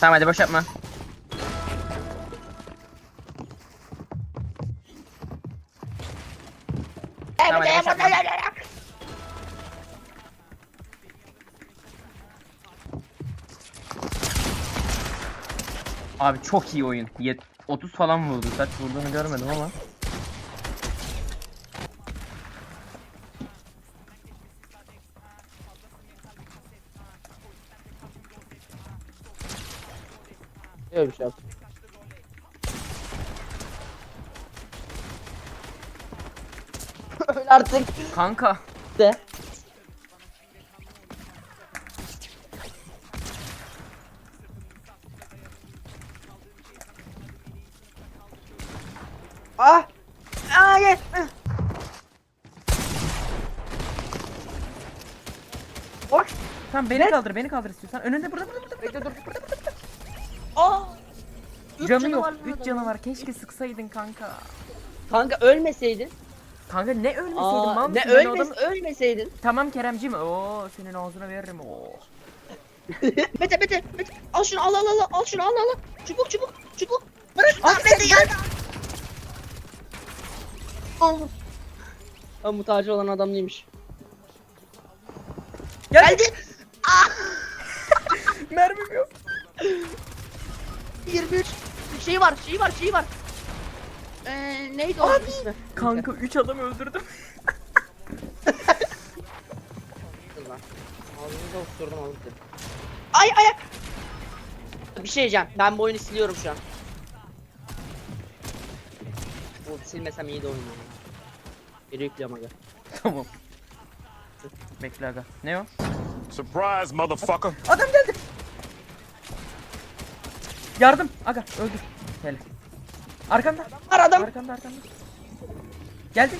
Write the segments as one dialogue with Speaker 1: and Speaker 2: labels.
Speaker 1: Tamam hadi boş yapma. Tamam hadi boş yapma. Abi çok iyi oyun. Yet 30 falan vurdu. Kaç vurduğunu görmedim ama.
Speaker 2: Öyle bir şey yap. Öl artık
Speaker 1: Kanka.
Speaker 2: de. Ah! Hayır! Boş!
Speaker 1: Tamam beni kaldır, beni kaldır istiyorsan. Önünde burada burada burada.
Speaker 2: Bekle dur. Aa! Üç
Speaker 1: Canı yok.
Speaker 2: var lan
Speaker 1: 3
Speaker 2: adamın.
Speaker 1: canı var. Keşke sıksaydın kanka.
Speaker 2: Kanka ölmeseydin.
Speaker 1: Kanka ne ölmeseydin
Speaker 2: Aa,
Speaker 1: mal
Speaker 2: ne
Speaker 1: mısın? Ben o
Speaker 2: ölmes
Speaker 1: adamı-
Speaker 2: ölmeseydin.
Speaker 1: Tamam Keremciğim. Oo senin ağzına veririm. Oo.
Speaker 2: Mete Mete Mete al şunu al al al al şunu al al al. Çubuk çubuk çubuk. Bırak lan Mete ya. Al. Tam muhtacı olan adam değilmiş. Geldi.
Speaker 1: Mermim yok.
Speaker 2: 23. Şey var şey var şey var. Ee, neydi o ismi?
Speaker 1: Kanka 3 adam öldürdüm.
Speaker 2: Ağzınıza osurdum seni. Ay ayak. Bir şey diyeceğim. Ben bu oyunu siliyorum şu an. Bu silmesem iyi de ya. Geri yüklüyorum aga.
Speaker 1: tamam. Bekle aga. Ne o?
Speaker 3: Surprise, motherfucker.
Speaker 1: Adam geldi. Yardım. Aga öldür. Hele. Arkanda.
Speaker 2: Var adam.
Speaker 1: Arkanda arkanda. Geldi.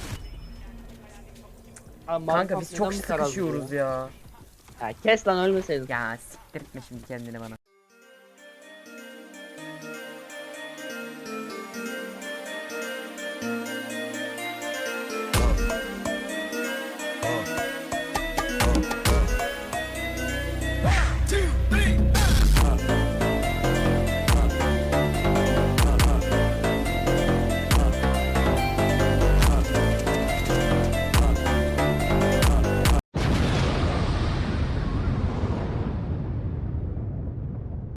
Speaker 2: Abi,
Speaker 1: Kanka biz çok sıkışıyoruz ya.
Speaker 2: ya? Ya kes lan ölmeseydin.
Speaker 1: Ya siktir etme şimdi kendini bana.